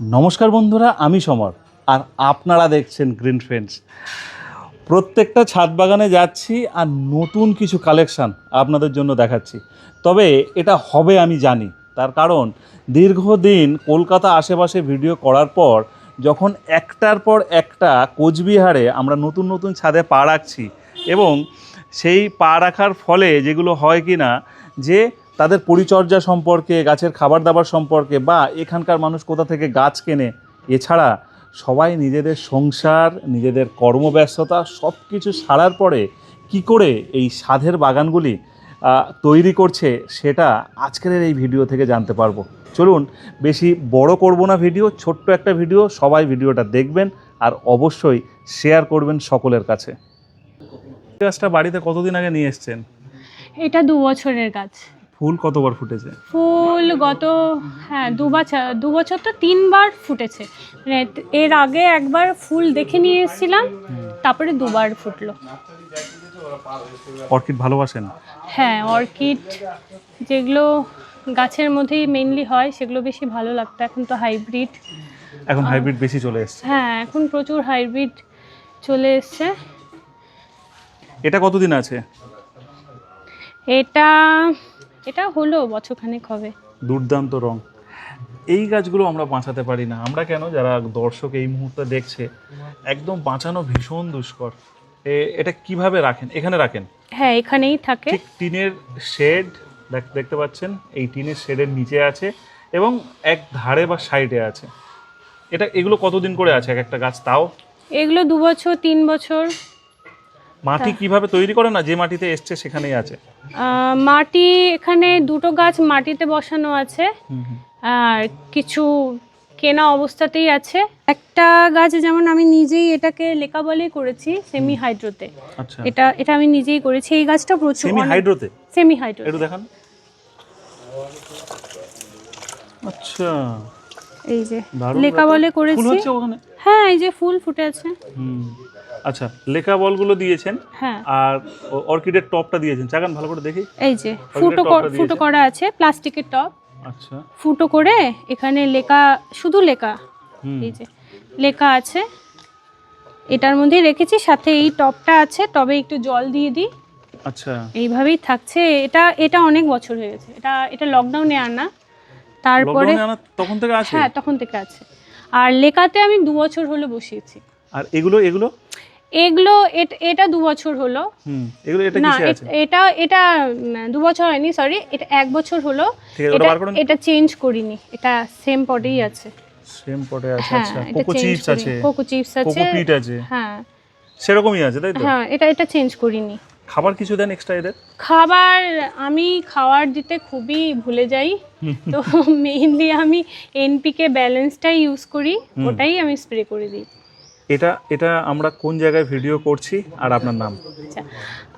নমস্কার বন্ধুরা, আমি সমর, আর আপনারা দেখছেন গ্রিন ফ্রেন্ডস প্রত্যেকটা ছাদ বাগানে যাচ্ছি আর নতুন কিছু কালেকশান আপনাদের জন্য দেখাচ্ছি। তবে এটা হবে আমি জানি, তার কারণ দীর্ঘদিন কলকাতা আশেপাশে ভিডিও করার পর, যখন একটার পর একটা কোচবিহারে আমরা নতুন নতুন ছাদে পা রাখছি, এবং সেই পা রাখার ফলে যেগুলো হয় কি না যে তাদের পরিচর্যা সম্পর্কে, গাছের খাবার দাবার সম্পর্কে বা এখানকার মানুষ কোথা থেকে গাছ কেনে, এছাড়া সবাই নিজেদের সংসার, নিজেদের কর্মব্যস্ততা সব কিছু সারার পরে কি করে এই সাধের বাগানগুলি তৈরি করছে সেটা আজকের এই ভিডিও থেকে জানতে পারব। চলুন, বেশি বড় করব না ভিডিও, ছোট্ট একটা ভিডিও, সবাই ভিডিওটা দেখবেন আর অবশ্যই শেয়ার করবেন সকলের কাছে। গাছটা বাড়িতে কতদিন আগে নিয়ে এসছেন? এটা দু বছরের গাছ। ফুল কতবার ফুটেছে? ফুল গত হ্যাঁ দু বছর দু বছর তো তিনবার ফুটেছে। মানে এর আগে একবার ফুল দেখে নিয়ে এসেছিলাম তারপরে দুবার ফুটলো। অর্কিড ভালোবাসেন হ্যাঁ অর্কিড যেগুলো গাছের মধ্যেই মেইনলি হয় সেগুলো বেশি ভালো লাগতো। এখন তো হাইব্রিড। এখন হাইব্রিড বেশি চলে এসছে। হ্যাঁ এখন প্রচুর হাইব্রিড চলে এসছে। এটা কতদিন আছে? এটা এটা হলো বছরখানেক হবে। দুর্দান্ত রং। এই গাছগুলো আমরা বাঁচাতে পারি না। আমরা কেন? যারা দর্শক এই মুহূর্তে দেখছে একদম বাঁচানো ভীষণ দুষ্কর। এটা কীভাবে রাখেন? এখানে রাখেন? হ্যাঁ এখানেই থাকে। টিনের শেড দেখতে পাচ্ছেন? এই টিনের শেডের নিচে আছে এবং এক ধারে বা সাইডে আছে। এটা এগুলো কতদিন করে আছে এক একটা গাছ? তাও? এগুলো দু বছর তিন বছর। মাটি কীভাবে তৈরি করে না যে মাটিতে এসছে সেখানেই আছে? মাটি এখানে দুটো গাছ মাটিতে বসানো আছে। আর কিছু কেনা অবস্থাতেই আছে। একটা গাছ যেমন আমি নিজেই এটাকে লেখা বলেই করেছি সেমি হাইড্রোতে আচ্ছা। এটা এটা আমি নিজেই করেছি। এই গাছটা প্রচুর সেমি হাইড্রোতে সেমি হাইড্রো একটু দেখান। আচ্ছা। এই যে দারুণ লেখা ব্যাপার। বলে ফুল করেছি হচ্ছে ওখানে? হ্যাঁ এই যে ফুল ফুটে আছে। হুম। আচ্ছা লেখা বলগুলো দিয়েছেন হ্যাঁ। আর অর্কিডের টপটা দিয়েছেন। চাকান ভালো করে দেখি। এই যে ফুটো ফুটো করা আছে প্লাস্টিকের টপ। আচ্ছা। ফুটো করে এখানে লেখা শুধু লেখা। এই যে লেখা আছে। এটার মধ্যে রেখেছি সাথে এই টপটা আছে টবে একটু জল দিয়ে দিই। আচ্ছা। এইভাবেই থাকছে। এটা এটা অনেক বছর হয়ে গেছে। এটা এটা লকডাউনে আনা তারপরে তখন থেকে আছে? হ্যাঁ তখন থেকে আছে। আর লেখাতে আমি দু বছর হলো বসিয়েছি। আর এগুলো এগুলো? এগুলো এট- দু বছর হলো। এগুলো এটা না এটা এটা দু বছর হয়নি সরি এটা এক বছর হলো। এটা এটা চেঞ্জ করিনি এটা সেম পটেই আছে। সেম পটে আছে হ্যাঁ আচ্ছা কোকো চিপস আছে কোকো চিপস আছে কোকো পিট আছে হ্যাঁ। সেরকমই আছে তাই তো? হ্যাঁ এটা এটা চেঞ্জ করিনি। খাবার কিছু দেন এক্সট্রা এদের? খাবার আমি খাবার দিতে খুবই ভুলে যাই তো মেইনলি আমি এনপিকে ব্যালেন্সটাই ইউজ করি ওটাই আমি স্প্রে করে দিই। এটা এটা আমরা কোন জায়গায় ভিডিও করছি আর আপনার নাম? আচ্ছা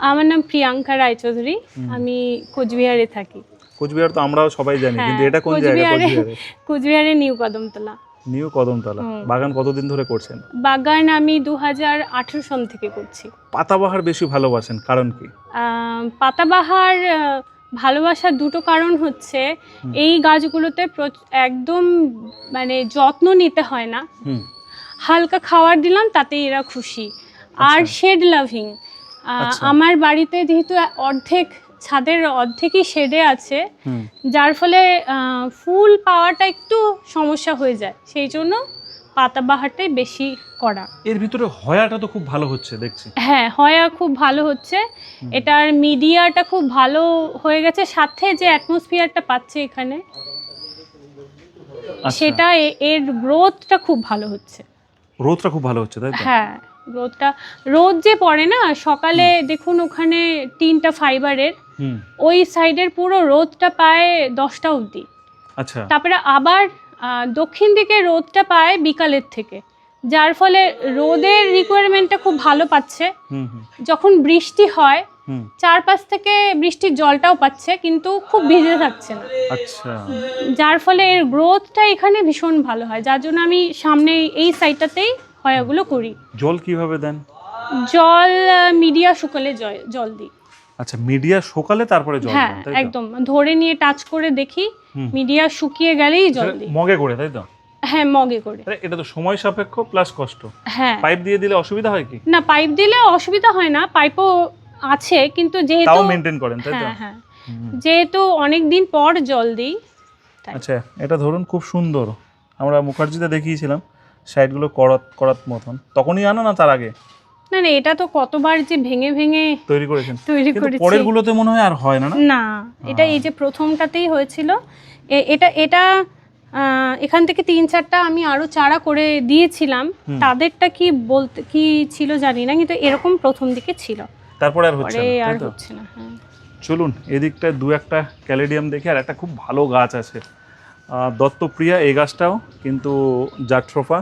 আমার নাম প্রিয়াঙ্কা রায়চৌধুরী আমি কোচবিহারে থাকি। কোচবিহার তো আমরাও সবাই জানি হ্যাঁ, কিন্তু এটা কোন জায়গা কোচবিহারে কোচবিহারে? নিউ কদমতলা। নিউ কদমতলা। বাগান কতদিন ধরে করছেন? বাগান আমি দু হাজার আঠেরো সন থেকে করছি। পাতাবাহার বেশি ভালোবাসেন কারণ কি? পাতাবাহার ভালোবাসার দুটো কারণ হচ্ছে এই গাছগুলোতে একদম মানে যত্ন নিতে হয় না। হালকা খাবার দিলাম তাতে এরা খুশি। আর আচ্ছা। শেড লাভিং আচ্ছা। আমার বাড়িতে যেহেতু অর্ধেক ছাদের অর্ধেকই শেডে আছে যার ফলে ফুল পাওয়াটা একটু সমস্যা হয়ে যায়। সেই জন্য পাতাবাহারটাই বেশি করা। এর ভিতরে হয়াটা তো খুব ভালো হচ্ছে দেখছি। হ্যাঁ হয়া খুব ভালো হচ্ছে। এটার মিডিয়াটা খুব ভালো হয়ে গেছে সাথে যে অ্যাটমসফিয়ারটা পাচ্ছে এখানে আচ্ছা, সেটা এর গ্রোথটা খুব ভালো হচ্ছে। রোদটা খুব ভালো হচ্ছে তাই তো? হ্যাঁ রোদটা রোদ যে পড়ে না সকালে দেখুন ওখানে তিনটা ফাইবারের ওই সাইডের পুরো রোদটা পায় দশটা অবধি। আচ্ছা। তারপরে আবার দক্ষিণ দিকে রোদটা পায় বিকালের থেকে যার ফলে রোদের রিকোয়ারমেন্টটা খুব ভালো পাচ্ছে। যখন বৃষ্টি হয় চারপাশ থেকে বৃষ্টির জলটাও পাচ্ছে কিন্তু খুব ভিজে থাকছে না। আচ্ছা। যার ফলে এর গ্রোথটা এখানে ভীষণ ভালো হয় যার জন্য আমি সামনে এই সাইডটাতেই হয়াগুলো করি। জল কীভাবে দেন? জল মিডিয়া শুকালে জল- দিই। আচ্ছা মিডিয়া সকালে তারপরে জল হ্যাঁ একদম। ধরে নিয়ে টাচ করে দেখি মিডিয়া শুকিয়ে গেলেই জল দিই। মগে করে তাই তো? হ্যাঁ মগে করে। আরে, এটা তো সময় সাপেক্ষ প্লাস কষ্ট। হ্যাঁ। পাইপ দিয়ে দিলে অসুবিধা হয় কি? না পাইপ দিলে অসুবিধা হয় না পাইপও আছে কিন্তু যেহেতু তাও মেনটেন করেন তাই তো? হ্যাঁ হ্যাঁ। যেহেতু অনেক দিন পর জল দিই আচ্ছা এটা ধরুন খুব সুন্দর। আমরা মুখার্জিতে দেখিয়েছিলাম সাইডগুলো করাত করাত মতন। তখনই আনো না তার আগে? না না এটা তো কতবার যে ভেঙে ভেঙে তৈরি করেছেন। তৈরি করেছি। পরের গুলোতে মনে হয় আর হয় না না? এটা এই যে প্রথমটাতেই হয়েছিল। এটা এটা এখান থেকে তিন চারটা আমি আরও চারা করে দিয়েছিলাম। তাদেরটা কি বলতে কি ছিল জানি না কিন্তু এরকম প্রথম দিকে ছিল। তারপরে আর হচ্ছে না আর হচ্ছে না হ্যাঁ। চলুন এদিকটায় দু একটা ক্যালেডিয়াম দেখি আর একটা খুব ভালো গাছ আছে। দত্তপ্রিয়া এই গাছটাও কিন্তু জাট্রোফা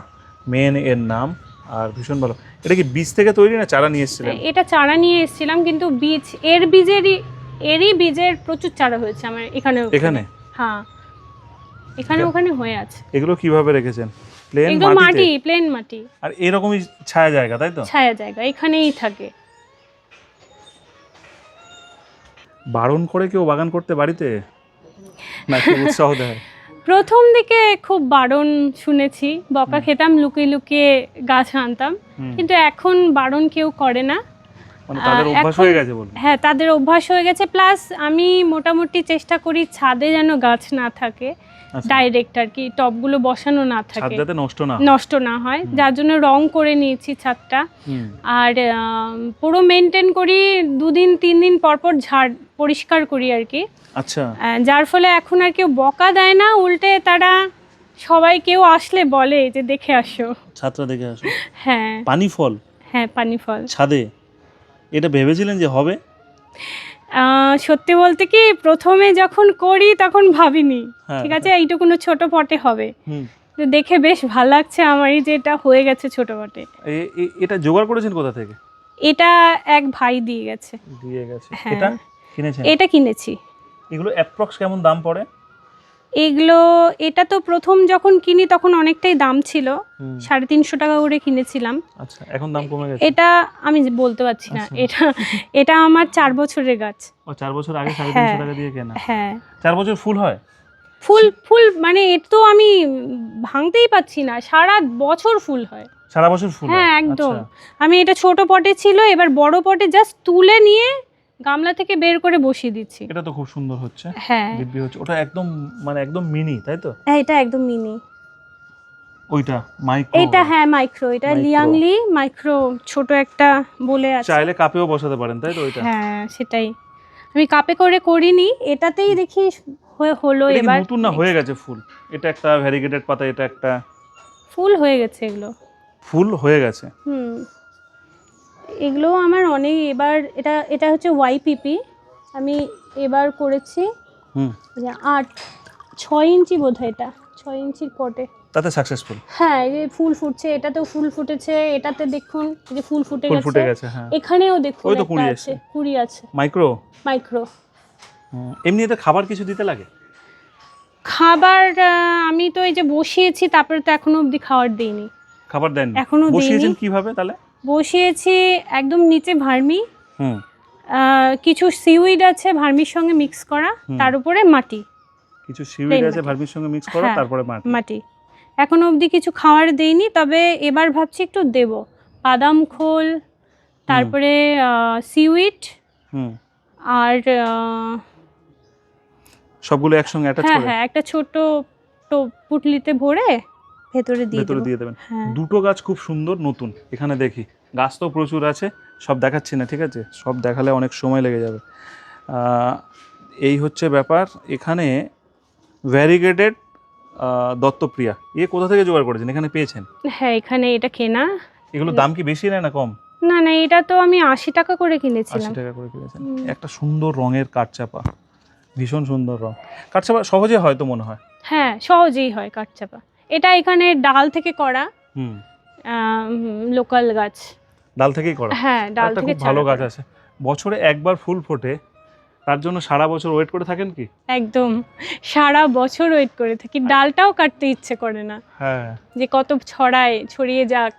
মেন এর নাম আর ভীষণ ভালো। এটা কি বীজ থেকে তৈরি না চারা নিয়ে এসেছিলেন? এটা চারা নিয়ে এসেছিলাম কিন্তু বীজ এর বীজেরই এরই বীজের প্রচুর চারা হয়েছে আমার এখানে। এখানে? হ্যাঁ। এখানে ওখানে হয়ে আছে। এগুলো কীভাবে রেখেছেন? প্লেন মাটি প্লেন মাটি। আর এরকমই ছায়া জায়গা তাই তো? ছায়া জায়গা এখানেই থাকে। বারণ করে কেউ বাগান করতে বাড়িতে? নাকি উৎসাহ দেয়? প্রথম দিকে খুব বারণ শুনেছি বকা খেতাম লুকিয়ে লুকিয়ে গাছ আনতাম। কিন্তু এখন বারণ কেউ করে না। তাদের অভ্যাস হয়ে গেছে বলুন। হ্যাঁ তাদের অভ্যাস হয়ে গেছে। প্লাস আমি মোটামুটি চেষ্টা করি ছাদে যেন গাছ না থাকে আচ্ছা, ডাইরেক্ট আর কি টবগুলো বসানো না থাকে। যাতে নষ্ট না হয়। নষ্ট না হয়। যার জন্য রং করে নিয়েছি ছাদটা। আর পুরো মেনটেন করি দুদিন তিন দিন পর পর ঝাড় পরিষ্কার করি আর কি। আচ্ছা। যার ফলে এখন আর কেউ বকা দেয় না উল্টে তারা সবাই কেউ আসলে বলে যে দেখে আসো। ছাত্রা দেখে আসো। হ্যাঁ। পানি ফল? হ্যাঁ পানি ফল। ছাদে? এটা ভেবেছিলেন যে হবে? সত্যি বলতে কি প্রথমে যখন করি তখন ভাবিনি। হ্যাঁ, ঠিক আছে এইটুকুনো ছোট পটে হবে। দেখে বেশ ভালো লাগছে আমারই যে এটা হয়ে গেছে ছোট পটে। এটা জোগাড় করেছেন কোথা থেকে? এটা এক ভাই দিয়ে গেছে। দিয়ে গেছে। হ্যাঁ। এটা কিনেছেন? এটা কিনেছি। এগুলো অ্যাপ্রক্স কেমন দাম পড়ে? এগুলো এটা তো প্রথম যখন কিনি তখন অনেকটাই দাম ছিল। সাড়ে তিনশো টাকা করে কিনেছিলাম। আচ্ছা এখন দাম কমে গেছে? এটা আমি বলতে পারছি না। আচ্ছা। এটা এটা আমার চার বছরের গাছ। ও চার বছর আগে সাড়ে হ্যাঁ। তিনশো টাকা দিয়ে কেনা? হ্যাঁ। চার বছর ফুল হয়? ফুল ফুল মানে এর তো আমি ভাঙতেই পাচ্ছি না। সারা বছর ফুল হয়। সারা বছর ফুল হ্যাঁ? একদম। আচ্ছা, আমি এটা ছোট পটে ছিল এবার বড় পটে জাস্ট তুলে নিয়ে গামলা থেকে বের করে বসিয়ে দিচ্ছি। এটা তো খুব সুন্দর হচ্ছে। হ্যাঁ। দিব্যি হচ্ছে। ওটা একদম মানে একদম মিনি তাই তো? হ্যাঁ এটা একদম মিনি ওইটা মাইক্রো এটা হ্যাঁ মাইক্রো এটা লিয়াংলি মাইক্রো ছোট একটা বলে আছে। চাইলে কাপেও বসাতে পারেন তাই তো ওইটা? হ্যাঁ সেটাই। আমি কাপে করে করিনি এটাতেই দেখি হয়ে- হলো এবার। নতুন না হয়ে গেছে ফুল? এটা একটা ভ্যারিগেটেড পাতা এটা একটা ফুল হয়ে গেছে এগুলো। ফুল হয়ে গেছে? হুম। এগুলো আমার অনেক এবার এটা এটা হচ্ছে ওয়াইপিপি আমি এবার করেছি আট ছয় ইঞ্চি বোধ হয় এটা ছয় ইঞ্চির পটে। তাতে সাকসেসফুল হ্যাঁ এই যে ফুল ফুটছে এটাতেও ফুল ফুটেছে এটাতে দেখুন এই যে ফুল ফুটে ফুল ফুটে গেছে গেছে হ্যাঁ। এখানেও দেখুন ওই তো কুড়ি আছে কুড়ি আছে। মাইক্রো মাইক্রো এমনি এতে খাবার কিছু দিতে লাগে? খাবার আমি তো এই যে বসিয়েছি তারপরে তো এখনও অবধি খাবার দিইনি। খাবার দেন এখনও বসিয়েছেন কীভাবে তাহলে? বসিয়েছি একদম নিচে ভার্মি। হুম। কিছু সিউইড আছে ভার্মির সঙ্গে মিক্স করা তার উপরে মাটি। কিছু সিউইড আছে ভার্মির সঙ্গে মিক্স করা হ্যাঁ। তারপরে মাটি। মাটি। এখনও অবধি কিছু খাওয়ার দেইনি তবে এবার ভাবছি একটু দেব। বাদাম খোল তারপরে সিউইড আর সবগুলো একসঙ্গে অ্যাটাচ হ্যাঁ করে? হ্যাঁ একটা ছোট তো পুটলিতে ভরে ভেতরে দিয়ে ভেতরে দিয়ে দেবেন। হ্যাঁ। দুটো গাছ খুব সুন্দর নতুন। এখানে দেখি গাছ তো প্রচুর আছে সব দেখাচ্ছি না ঠিক আছে? সব দেখালে অনেক সময় লেগে যাবে। এই হচ্ছে ব্যাপার। এখানে ভ্যারিগেটেড দত্তপ্রিয়া। এ কোথা থেকে জোগাড় করেছেন? এখানে পেয়েছেন? হ্যাঁ এখানে এটা কেনা। এগুলো দাম কি বেশি নেয় না কম? না না এটা তো আমি আশি টাকা করে আশি কিনেছিলাম টাকা করে কিনেছেন। একটা সুন্দর রঙের কাঠচাপা। ভীষণ সুন্দর রং। কাঠচাপা সহজে হয়তো মনে হয়? হ্যাঁ সহজেই হয় কাঠচাপা। এটা এখানে ডাল থেকে করা হুম। লোকাল গাছ। ডাল থেকেই করা? হ্যাঁ ডাল থেকে ভালো গাছ আছে। বছরে একবার ফুল ফোটে তার জন্য সারা বছর ওয়েট করে থাকেন কি? একদম সারা বছর ওয়েট করে থাকি। ডালটাও কাটতে ইচ্ছে করে না। হ্যাঁ। যে কত ছড়ায় ছড়িয়ে যাক।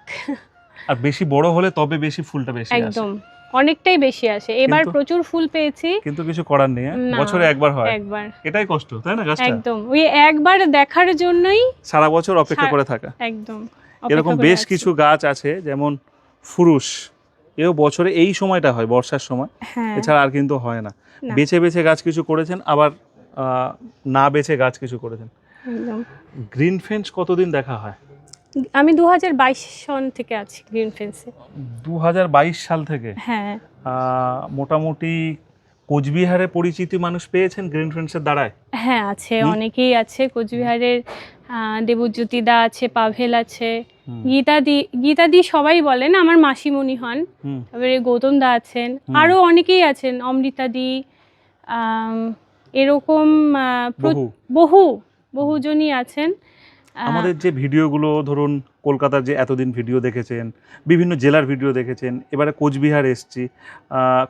আর বেশি বড় হলে তবে বেশি ফুলটা বেশি আসে। একদম। অনেকটাই বেশি আসে। এবার প্রচুর ফুল পেয়েছি। কিন্তু কিছু করার নেই হ্যাঁ? বছরে একবার হয়। একবার। এটাই কষ্ট তাই না গাছটা? একদম। ওই একবার দেখার জন্যই সারা বছর অপেক্ষা করে থাকা। একদম এরকম বেশ কিছু গাছ আছে যেমন ফুরুষ। এও বছরে এই সময়টা হয় বর্ষার সময়। হ্যাঁ। এছাড়া আর কিন্তু হয় না। বেছে বেছে গাছ কিছু করেছেন আবার আহ, না বেছে গাছ কিছু করেছেন। গ্রিন ফেন্স কতদিন দেখা হয়? আমি দু হাজার বাইশ সন থেকে আছি গ্রিন ফেন্সে। দু হাজার বাইশ সাল থেকে? হ্যাঁ। মোটামুটি কোচবিহারে পরিচিতি মানুষ পেয়েছেন গ্রিন ফ্রেন্ডসের দ্বারায়? হ্যাঁ আছে অনেকেই আছে। কোচবিহারের দেবজ্যোতি দা আছে পাভেল আছে। গীতাদি গীতাদি সবাই বলেন আমার মাসিমণি হন। তারপরে গৌতম দা আছেন। আরও অনেকেই আছেন অমৃতাদি এরকম বহু। বহু বহুজনই আছেন। আমাদের যে ভিডিওগুলো ধরুন কলকাতার যে এতদিন ভিডিও দেখেছেন বিভিন্ন জেলার ভিডিও দেখেছেন এবারে কোচবিহার এসছি।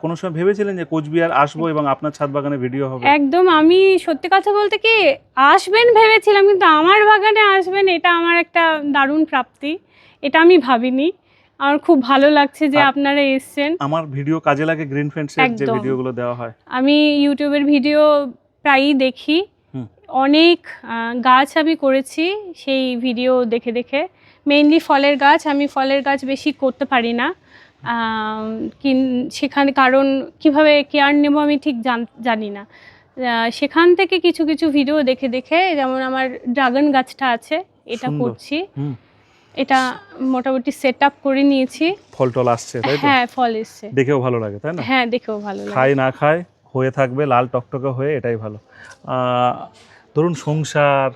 কোনো সময় ভেবেছিলেন যে কোচবিহার আসব এবং আপনার ছাদ বাগানে ভিডিও হবে? একদম আমি সত্যি কথা বলতে কি আসবেন ভেবেছিলাম কিন্তু আমার বাগানে আসবেন এটা আমার একটা দারুণ প্রাপ্তি। এটা আমি ভাবিনি। আমার খুব ভালো লাগছে যে আপনারা এসছেন। আমার ভিডিও কাজে লাগে গ্রিন ফ্রেন্ডসের যে ভিডিওগুলো দেওয়া হয়। আমি ইউটিউবের ভিডিও প্রায়ই দেখি। অনেক গাছ আমি করেছি সেই ভিডিও দেখে দেখে। মেইনলি ফলের গাছ আমি ফলের গাছ বেশি করতে পারি না। কিন- সেখানে কারণ কীভাবে কেয়ার নেব আমি ঠিক জান- জানি না। সেখান থেকে কিছু কিছু ভিডিও দেখে দেখে যেমন আমার ড্রাগন গাছটা আছে এটা করছি। এটা মোটামুটি সেট আপ করে নিয়েছি। ফল টল আসছে তাই তো? হ্যাঁ ফল এসছে। দেখেও ভালো লাগে তাই না? হ্যাঁ দেখেও ভালো লাগে। খায় না খায় হয়ে থাকবে লাল টকটকে হয়ে এটাই ভালো। ধরুন সংসার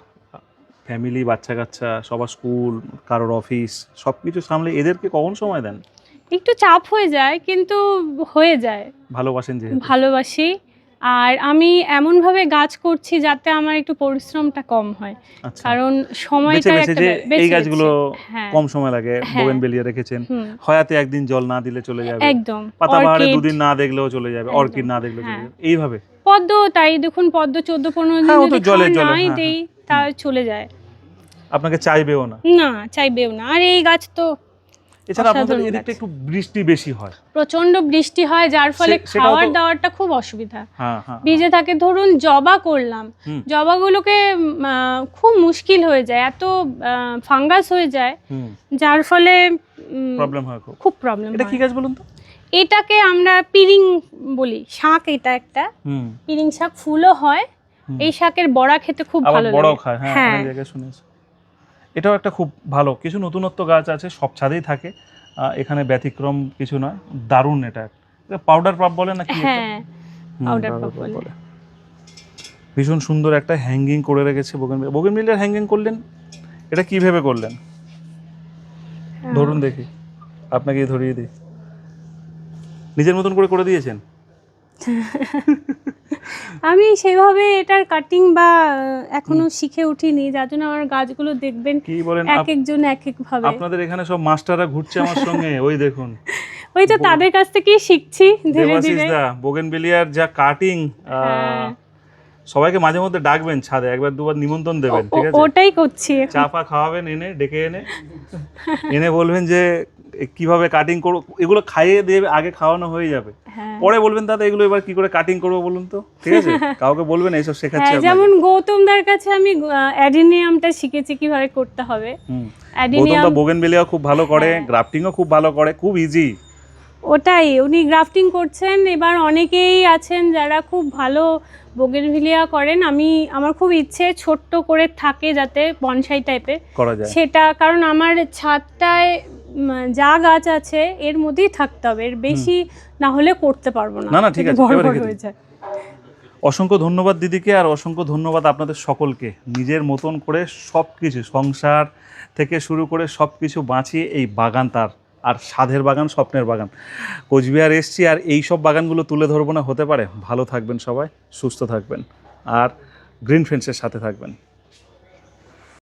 ফ্যামিলি বাচ্চা কাচ্চা সবার স্কুল কারোর অফিস সব কিছু সামলে এদেরকে কখন সময় দেন? একটু চাপ হয়ে যায় কিন্তু হয়ে যায়। ভালোবাসেন যেহেতু। ভালোবাসি। আর আমি এমনভাবে গাছ করছি যাতে আমার একটু পরিশ্রমটা কম হয়। আচ্ছা। কারণ সময়টা যে এই গাছগুলো হ্যাঁ। কম সময় লাগে হ্যাঁ। বোগেন বেলিয়ে রেখেছেন। হয়াতে একদিন জল না দিলে চলে যাবে। একদম। পাতা বাহারে দুদিন না দেখলেও চলে যাবে অর্কিড না দেখলেও চলে হ্যাঁ। যাবে। এইভাবে? পদ্ম তাই দেখুন পদ্ম চোদ্দ পনেরো দিন হ্যাঁ, যদি জলে নাই হ্যাঁ, দেই তা চলে যায়। আপনাকে চাইবেও না। না চাইবেও না। আর এই গাছ তো এছাড়া আপনাদের এদিকটা একটু বৃষ্টি বেশি হয়। প্রচণ্ড বৃষ্টি হয় যার ফলে খাওয়ার দাওয়ারটা খুব অসুবিধা। হ্যাঁ হ্যাঁ ভিজে থাকে ধরুন জবা করলাম জবাগুলোকে খুব মুশকিল হয়ে যায় এত ফাঙ্গাস হয়ে যায় যার ফলে প্রবলেম হয় খুব। খুব প্রবলেম এটা কি গাছ বলুন তো? এটাকে আমরা পিরিং বলি শাক এটা একটা। হুম। পিরিং শাক ফুলও হয় এই শাকের বড়া খেতে খুব ভালো বড়ও লাগে। খায় হ্যাঁ হ্যাঁ। অনেক জায়গায় শুনেছি। এটাও একটা খুব ভালো কিছু নতুনত্ব গাছ আছে সব ছাদেই থাকে। এখানে ব্যতিক্রম কিছু নয় দারুণ এটা। পাউডার পাপ বলে না কি হ্যাঁ powder puff বলে। ভীষণ সুন্দর একটা হ্যাঙ্গিং করে রেখেছে বোগেন বোগেন মিলের হ্যাঙ্গিং করলেন? এটা কি ভেবে করলেন? হ্যাঁ। ধরুন দেখি আপনাকে ধরিয়ে দিই। নিজের মতন করে করে দিয়েছেন? আমি সেভাবে এটার কাটিং বা এখনও শিখে উঠিনি যার জন্য আমার গাছগুলো দেখবেন কি বলেন এক একজন এক এক ভাবে আপনাদের এখানে সব মাস্টাররা ঘুরছে আমার সঙ্গে ওই দেখুন। ওই তো তাদের কাছ থেকেই শিখছি ধীরে ধীরে। বোগেনবেলিয়ার যা কাটিং। সবাইকে মাঝে মধ্যে ডাকবেন ছাদে একবার দুবার নিমন্ত্রণ দেবেন ঠিক আছে? ওটাই করছি। চা ফা খাওয়াবেন এনে ডেকে এনে এনে বলবেন যে কীভাবে কাটিং করব? এগুলো খাইয়ে দেবে আগে খাওয়ানো হয়ে যাবে। হ্যাঁ। পরে বলবেন দাদা এগুলো এবার কি করে কাটিং করব বলুন তো? ঠিক আছে? কাউকে বলবেন এইসব শেখাচ্ছি হ্যাঁ। যেমন গৌতমদার কাছে আমি অ্যাডিনিয়ামটা শিখেছি কীভাবে করতে হবে। গৌতম অ্যাডিনিয়াম দা বোগেনবেলিয়া খুব ভালো করে হ্যাঁ। গ্রাফটিংও খুব ভালো করে খুব ইজি ওটাই উনি গ্রাফটিং করছেন। এবার অনেকেই আছেন যারা খুব ভালো বোগেনভিলিয়া করেন। আমি আমার খুব ইচ্ছে ছোট্ট করে থাকে যাতে বনসাই যায়। সেটা কারণ আমার ছাদটায় যা গাছ আছে এর মধ্যেই থাকতে হবে। এর বেশি না হলে করতে পারব না। না, না, ঠিক আছে, হয়ে যায়। অসংখ্য ধন্যবাদ দিদিকে আর অসংখ্য ধন্যবাদ আপনাদের সকলকে। নিজের মতন করে সব কিছু সংসার থেকে শুরু করে সব কিছু বাঁচিয়ে এই বাগান তার আর সাধের বাগান, স্বপ্নের বাগান। কোচবিহার এসছি আর এই সব বাগানগুলো তুলে ধরবো না, হতে পারে। ভালো থাকবেন সবাই, সুস্থ থাকবেন। আর গ্রিন ফ্রেন্ডসের সাথে থাকবেন।